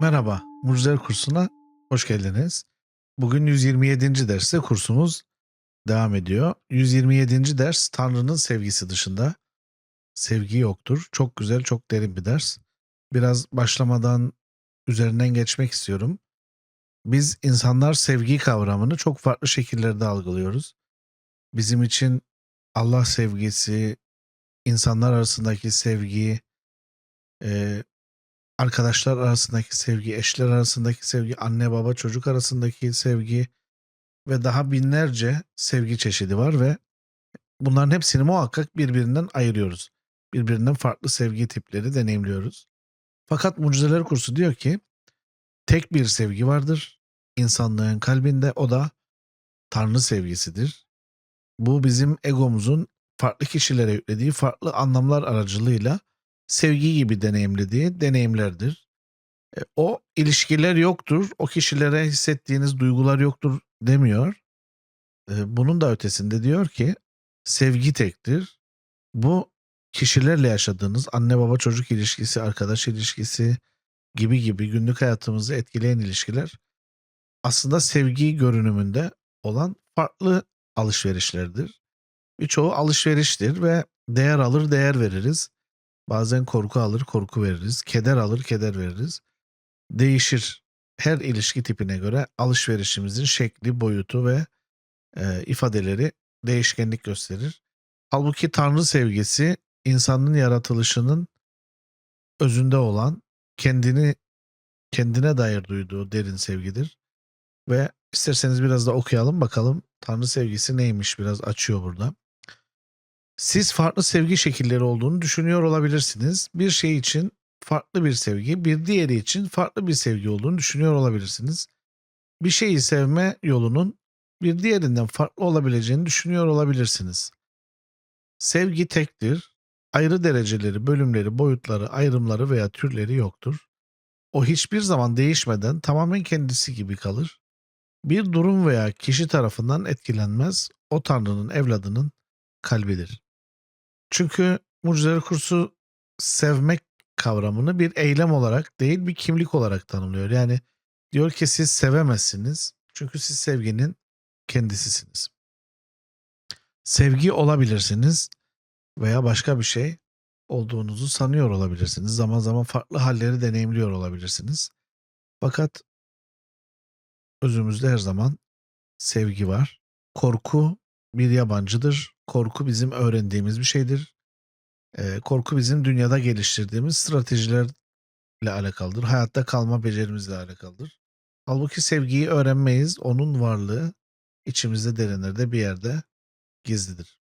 Merhaba, Mucizeler Kursu'na hoş geldiniz. Bugün 127. derste kursumuz devam ediyor. 127. ders Tanrı'nın sevgisi dışında. Sevgi yoktur. Çok güzel, çok derin bir ders. Biraz başlamadan üzerinden geçmek istiyorum. Biz insanlar sevgi kavramını çok farklı şekillerde algılıyoruz. Bizim için Allah sevgisi, insanlar arasındaki sevgi, arkadaşlar arasındaki sevgi, eşler arasındaki sevgi, anne baba çocuk arasındaki sevgi ve daha binlerce sevgi çeşidi var ve bunların hepsini muhakkak birbirinden ayırıyoruz. Birbirinden farklı sevgi tipleri deneyimliyoruz. Fakat Mucizeler Kursu diyor ki tek bir sevgi vardır insanlığın kalbinde o da Tanrı sevgisidir. Bu bizim egomuzun farklı kişilere yüklediği farklı anlamlar aracılığıyla sevgi gibi deneyimlediği deneyimlerdir. E, o ilişkiler yoktur, o kişilere hissettiğiniz duygular yoktur demiyor. E, bunun da ötesinde diyor ki sevgi tektir. Bu kişilerle yaşadığınız anne baba çocuk ilişkisi, arkadaş ilişkisi gibi gibi günlük hayatımızı etkileyen ilişkiler aslında sevgi görünümünde olan farklı alışverişlerdir. Birçoğu alışveriştir ve değer alır değer veririz. Bazen korku alır korku veririz. Keder alır keder veririz. Değişir. Her ilişki tipine göre alışverişimizin şekli, boyutu ve e, ifadeleri değişkenlik gösterir. Halbuki Tanrı sevgisi insanın yaratılışının özünde olan kendini kendine dair duyduğu derin sevgidir. Ve isterseniz biraz da okuyalım bakalım Tanrı sevgisi neymiş biraz açıyor burada. Siz farklı sevgi şekilleri olduğunu düşünüyor olabilirsiniz. Bir şey için farklı bir sevgi, bir diğeri için farklı bir sevgi olduğunu düşünüyor olabilirsiniz. Bir şeyi sevme yolunun bir diğerinden farklı olabileceğini düşünüyor olabilirsiniz. Sevgi tektir. Ayrı dereceleri, bölümleri, boyutları, ayrımları veya türleri yoktur. O hiçbir zaman değişmeden tamamen kendisi gibi kalır. Bir durum veya kişi tarafından etkilenmez. O Tanrı'nın evladının kalbidir. Çünkü mucizeler kursu sevmek kavramını bir eylem olarak değil bir kimlik olarak tanımlıyor. Yani diyor ki siz sevemezsiniz çünkü siz sevginin kendisisiniz. Sevgi olabilirsiniz veya başka bir şey olduğunuzu sanıyor olabilirsiniz. Zaman zaman farklı halleri deneyimliyor olabilirsiniz. Fakat özümüzde her zaman sevgi var. Korku bir yabancıdır. Korku bizim öğrendiğimiz bir şeydir. Eee, korku bizim dünyada geliştirdiğimiz stratejilerle alakalıdır. Hayatta kalma becerimizle alakalıdır. Halbuki sevgiyi öğrenmeyiz. Onun varlığı içimizde derinlerde bir yerde gizlidir.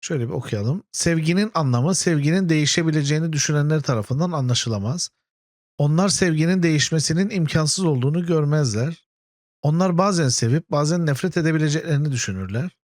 Şöyle bir okuyalım. Sevginin anlamı sevginin değişebileceğini düşünenler tarafından anlaşılamaz. Onlar sevginin değişmesinin imkansız olduğunu görmezler. Onlar bazen sevip bazen nefret edebileceklerini düşünürler.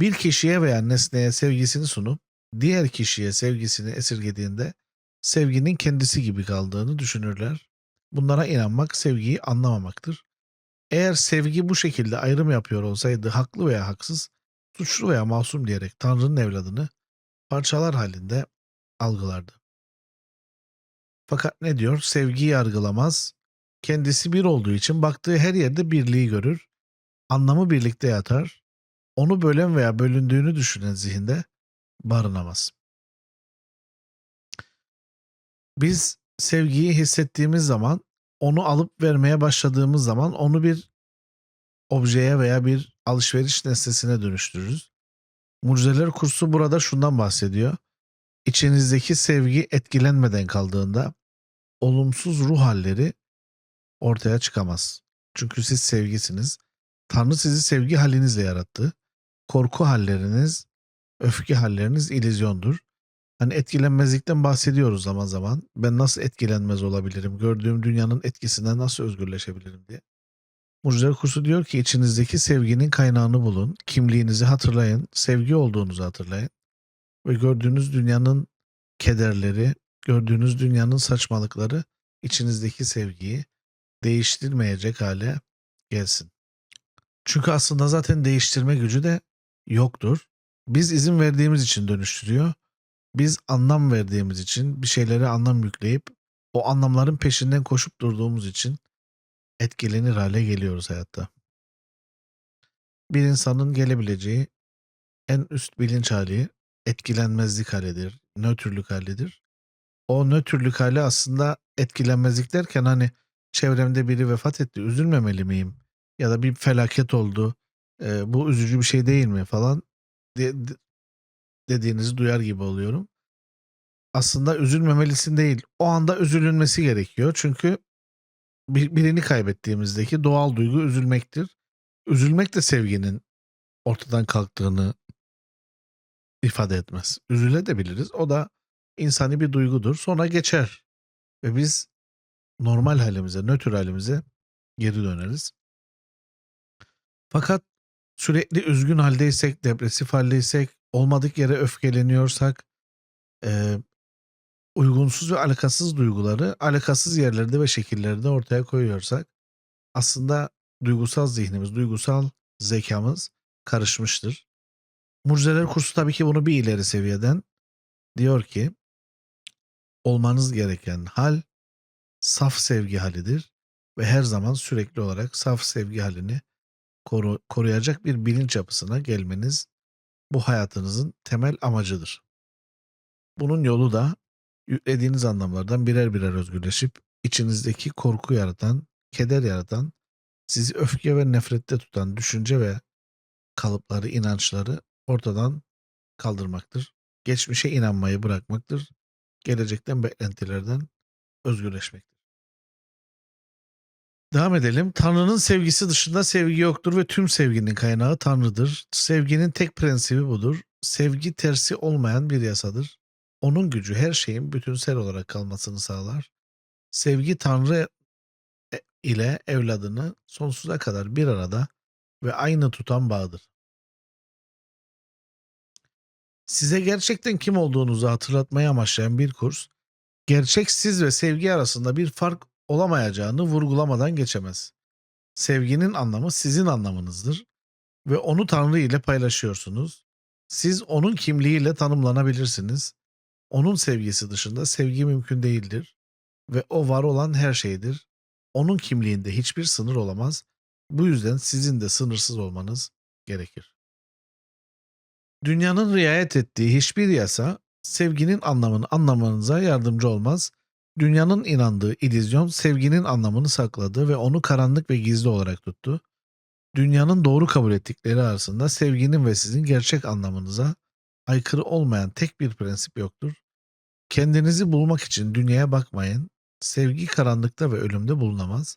Bir kişiye veya nesneye sevgisini sunup diğer kişiye sevgisini esirgediğinde sevginin kendisi gibi kaldığını düşünürler. Bunlara inanmak sevgiyi anlamamaktır. Eğer sevgi bu şekilde ayrım yapıyor olsaydı haklı veya haksız, suçlu veya masum diyerek Tanrı'nın evladını parçalar halinde algılardı. Fakat ne diyor? Sevgi yargılamaz. Kendisi bir olduğu için baktığı her yerde birliği görür. Anlamı birlikte yatar. Onu bölen veya bölündüğünü düşünen zihinde barınamaz. Biz sevgiyi hissettiğimiz zaman, onu alıp vermeye başladığımız zaman onu bir objeye veya bir alışveriş nesnesine dönüştürürüz. Mucizeler kursu burada şundan bahsediyor. İçinizdeki sevgi etkilenmeden kaldığında olumsuz ruh halleri ortaya çıkamaz. Çünkü siz sevgisiniz. Tanrı sizi sevgi halinizle yarattı. Korku halleriniz, öfke halleriniz illüzyondur. Hani etkilenmezlikten bahsediyoruz zaman zaman. Ben nasıl etkilenmez olabilirim? Gördüğüm dünyanın etkisinden nasıl özgürleşebilirim diye. Mucizeler Kursu diyor ki içinizdeki sevginin kaynağını bulun. Kimliğinizi hatırlayın. Sevgi olduğunuzu hatırlayın. Ve gördüğünüz dünyanın kederleri, gördüğünüz dünyanın saçmalıkları içinizdeki sevgiyi değiştirmeyecek hale gelsin. Çünkü aslında zaten değiştirme gücü de yoktur. Biz izin verdiğimiz için dönüştürüyor. Biz anlam verdiğimiz için bir şeylere anlam yükleyip o anlamların peşinden koşup durduğumuz için etkilenir hale geliyoruz hayatta. Bir insanın gelebileceği en üst bilinç hali etkilenmezlik halidir, nötrlük halidir. O nötrlük hali aslında etkilenmezlik derken hani çevremde biri vefat etti, üzülmemeli miyim? Ya da bir felaket oldu, e, bu üzücü bir şey değil mi falan de- de- dediğinizi duyar gibi oluyorum. Aslında üzülmemelisin değil, o anda üzülünmesi gerekiyor. Çünkü bir- birini kaybettiğimizdeki doğal duygu üzülmektir. Üzülmek de sevginin ortadan kalktığını ifade etmez. Üzülebiliriz. O da insani bir duygudur. Sonra geçer. Ve biz normal halimize, nötr halimize geri döneriz. Fakat sürekli üzgün haldeysek, depresif haldeysek, olmadık yere öfkeleniyorsak, eee, uygunsuz ve alakasız duyguları alakasız yerlerde ve şekillerde ortaya koyuyorsak aslında duygusal zihnimiz, duygusal zekamız karışmıştır. Mucizeler kursu tabii ki bunu bir ileri seviyeden diyor ki olmanız gereken hal saf sevgi halidir ve her zaman sürekli olarak saf sevgi halini koru- koruyacak bir bilinç yapısına gelmeniz bu hayatınızın temel amacıdır. Bunun yolu da yüklediğiniz anlamlardan birer birer özgürleşip içinizdeki korku yaratan, keder yaratan, sizi öfke ve nefrette tutan düşünce ve kalıpları, inançları ortadan kaldırmaktır. Geçmişe inanmayı bırakmaktır. Gelecekten beklentilerden özgürleşmektir. Devam edelim. Tanrı'nın sevgisi dışında sevgi yoktur ve tüm sevginin kaynağı Tanrı'dır. Sevginin tek prensibi budur. Sevgi tersi olmayan bir yasadır. Onun gücü her şeyin bütünsel olarak kalmasını sağlar. Sevgi Tanrı ile evladını sonsuza kadar bir arada ve aynı tutan bağdır. Size gerçekten kim olduğunuzu hatırlatmayı amaçlayan bir kurs, gerçek siz ve sevgi arasında bir fark olamayacağını vurgulamadan geçemez. Sevginin anlamı sizin anlamınızdır ve onu Tanrı ile paylaşıyorsunuz. Siz onun kimliğiyle tanımlanabilirsiniz. Onun sevgisi dışında sevgi mümkün değildir ve o var olan her şeydir. Onun kimliğinde hiçbir sınır olamaz. Bu yüzden sizin de sınırsız olmanız gerekir. Dünyanın riayet ettiği hiçbir yasa sevginin anlamını anlamanıza yardımcı olmaz. Dünyanın inandığı illüzyon sevginin anlamını sakladı ve onu karanlık ve gizli olarak tuttu. Dünyanın doğru kabul ettikleri arasında sevginin ve sizin gerçek anlamınıza aykırı olmayan tek bir prensip yoktur. Kendinizi bulmak için dünyaya bakmayın. Sevgi karanlıkta ve ölümde bulunamaz.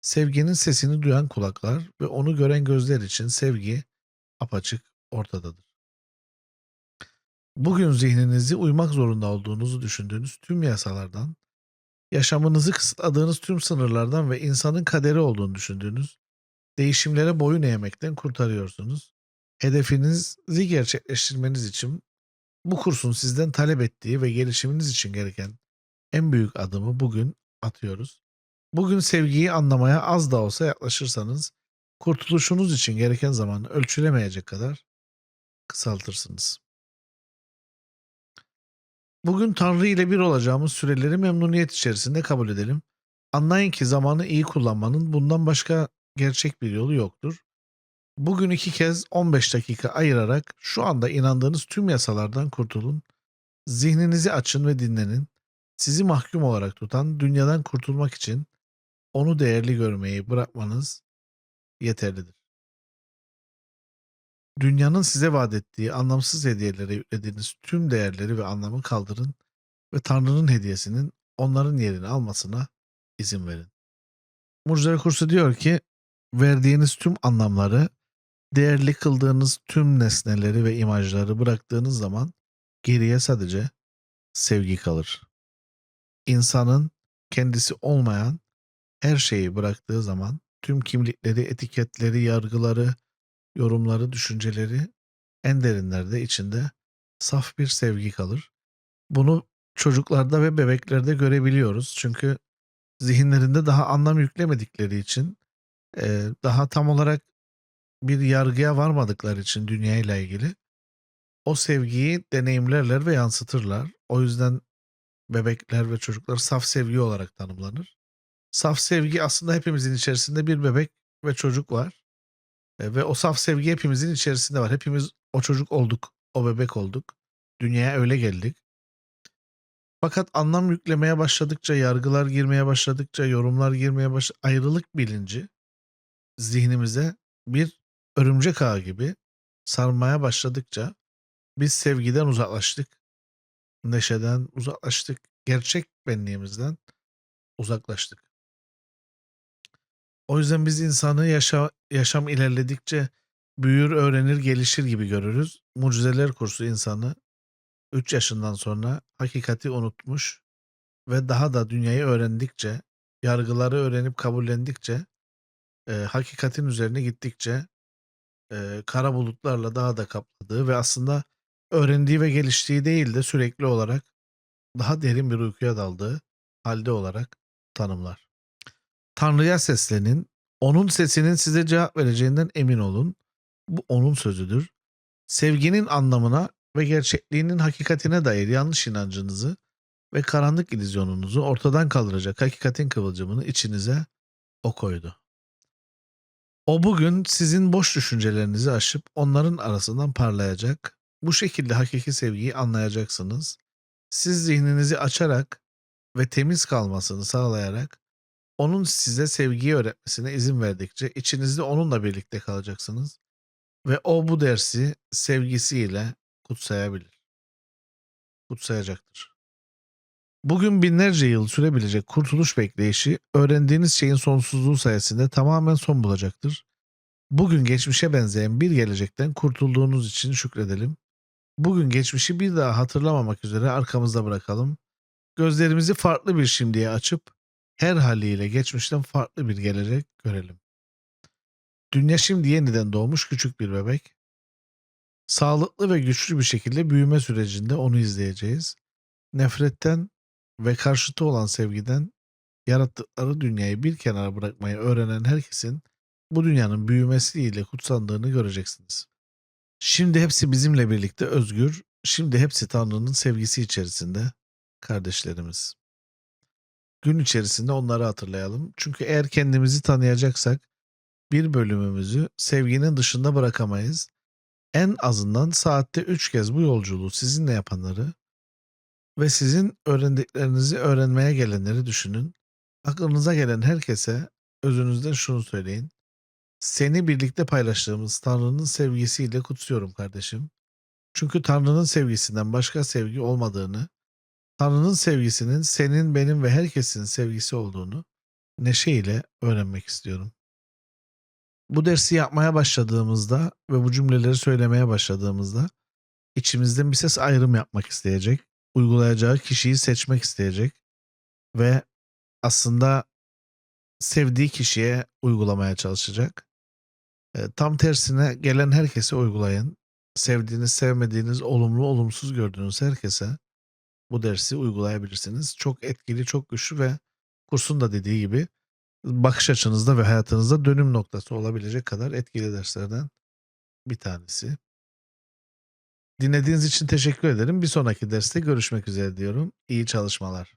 Sevginin sesini duyan kulaklar ve onu gören gözler için sevgi apaçık ortadadır. Bugün zihninizi uymak zorunda olduğunuzu düşündüğünüz tüm yasalardan, yaşamınızı kısıtladığınız tüm sınırlardan ve insanın kaderi olduğunu düşündüğünüz değişimlere boyun eğmekten kurtarıyorsunuz. Hedefinizi gerçekleştirmeniz için bu kursun sizden talep ettiği ve gelişiminiz için gereken en büyük adımı bugün atıyoruz. Bugün sevgiyi anlamaya az da olsa yaklaşırsanız kurtuluşunuz için gereken zamanı ölçülemeyecek kadar kısaltırsınız. Bugün Tanrı ile bir olacağımız süreleri memnuniyet içerisinde kabul edelim. Anlayın ki zamanı iyi kullanmanın bundan başka gerçek bir yolu yoktur. Bugün iki kez 15 dakika ayırarak şu anda inandığınız tüm yasalardan kurtulun. Zihninizi açın ve dinlenin. Sizi mahkum olarak tutan dünyadan kurtulmak için onu değerli görmeyi bırakmanız yeterlidir. Dünyanın size vaat ettiği anlamsız hediyelere yüklediğiniz tüm değerleri ve anlamı kaldırın ve Tanrı'nın hediyesinin onların yerini almasına izin verin. Mucize kursu diyor ki verdiğiniz tüm anlamları, değerli kıldığınız tüm nesneleri ve imajları bıraktığınız zaman geriye sadece sevgi kalır. İnsanın kendisi olmayan her şeyi bıraktığı zaman tüm kimlikleri, etiketleri, yargıları, yorumları, düşünceleri en derinlerde içinde saf bir sevgi kalır. Bunu çocuklarda ve bebeklerde görebiliyoruz. Çünkü zihinlerinde daha anlam yüklemedikleri için, daha tam olarak bir yargıya varmadıkları için dünyayla ilgili o sevgiyi deneyimlerler ve yansıtırlar. O yüzden bebekler ve çocuklar saf sevgi olarak tanımlanır. Saf sevgi aslında hepimizin içerisinde bir bebek ve çocuk var. E, ve o saf sevgi hepimizin içerisinde var. Hepimiz o çocuk olduk, o bebek olduk. Dünyaya öyle geldik. Fakat anlam yüklemeye başladıkça, yargılar girmeye başladıkça, yorumlar girmeye baş ayrılık bilinci zihnimize bir örümcek ağı gibi sarmaya başladıkça biz sevgiden uzaklaştık. Neşeden uzaklaştık. Gerçek benliğimizden uzaklaştık. O yüzden biz insanı yaşa yaşam ilerledikçe büyür, öğrenir, gelişir gibi görürüz. Mucizeler Kursu insanı 3 yaşından sonra hakikati unutmuş ve daha da dünyayı öğrendikçe, yargıları öğrenip kabullendikçe, eee, hakikatin üzerine gittikçe, eee, kara bulutlarla daha da kapladığı ve aslında öğrendiği ve geliştiği değil de sürekli olarak daha derin bir uykuya daldığı halde olarak tanımlar. Tanrı'ya seslenin. Onun sesinin size cevap vereceğinden emin olun. Bu onun sözüdür. Sevginin anlamına ve gerçekliğinin hakikatine dair yanlış inancınızı ve karanlık illüzyonunuzu ortadan kaldıracak hakikatin kıvılcımını içinize o koydu. O bugün sizin boş düşüncelerinizi aşıp onların arasından parlayacak. Bu şekilde hakiki sevgiyi anlayacaksınız. Siz zihninizi açarak ve temiz kalmasını sağlayarak onun size sevgiyi öğretmesine izin verdikçe içinizde onunla birlikte kalacaksınız ve o bu dersi sevgisiyle kutsayabilir. Kutsayacaktır. Bugün binlerce yıl sürebilecek kurtuluş bekleyişi öğrendiğiniz şeyin sonsuzluğu sayesinde tamamen son bulacaktır. Bugün geçmişe benzeyen bir gelecekten kurtulduğunuz için şükredelim. Bugün geçmişi bir daha hatırlamamak üzere arkamızda bırakalım. Gözlerimizi farklı bir şimdiye açıp her haliyle geçmişten farklı bir gelecek görelim. Dünya şimdi yeniden doğmuş küçük bir bebek. Sağlıklı ve güçlü bir şekilde büyüme sürecinde onu izleyeceğiz. Nefretten ve karşıtı olan sevgiden yarattıkları dünyayı bir kenara bırakmayı öğrenen herkesin bu dünyanın büyümesiyle kutsandığını göreceksiniz. Şimdi hepsi bizimle birlikte özgür, şimdi hepsi Tanrı'nın sevgisi içerisinde kardeşlerimiz. Gün içerisinde onları hatırlayalım. Çünkü eğer kendimizi tanıyacaksak bir bölümümüzü sevginin dışında bırakamayız. En azından saatte 3 kez bu yolculuğu sizinle yapanları ve sizin öğrendiklerinizi öğrenmeye gelenleri düşünün. Aklınıza gelen herkese özünüzden şunu söyleyin. Seni birlikte paylaştığımız Tanrı'nın sevgisiyle kutsuyorum kardeşim. Çünkü Tanrı'nın sevgisinden başka sevgi olmadığını, Tanrı'nın sevgisinin senin, benim ve herkesin sevgisi olduğunu neşeyle öğrenmek istiyorum. Bu dersi yapmaya başladığımızda ve bu cümleleri söylemeye başladığımızda içimizden bir ses ayrım yapmak isteyecek, uygulayacağı kişiyi seçmek isteyecek ve aslında sevdiği kişiye uygulamaya çalışacak. Tam tersine gelen herkese uygulayın. Sevdiğiniz, sevmediğiniz, olumlu, olumsuz gördüğünüz herkese bu dersi uygulayabilirsiniz. Çok etkili, çok güçlü ve kursun da dediği gibi bakış açınızda ve hayatınızda dönüm noktası olabilecek kadar etkili derslerden bir tanesi. Dinlediğiniz için teşekkür ederim. Bir sonraki derste görüşmek üzere diyorum. İyi çalışmalar.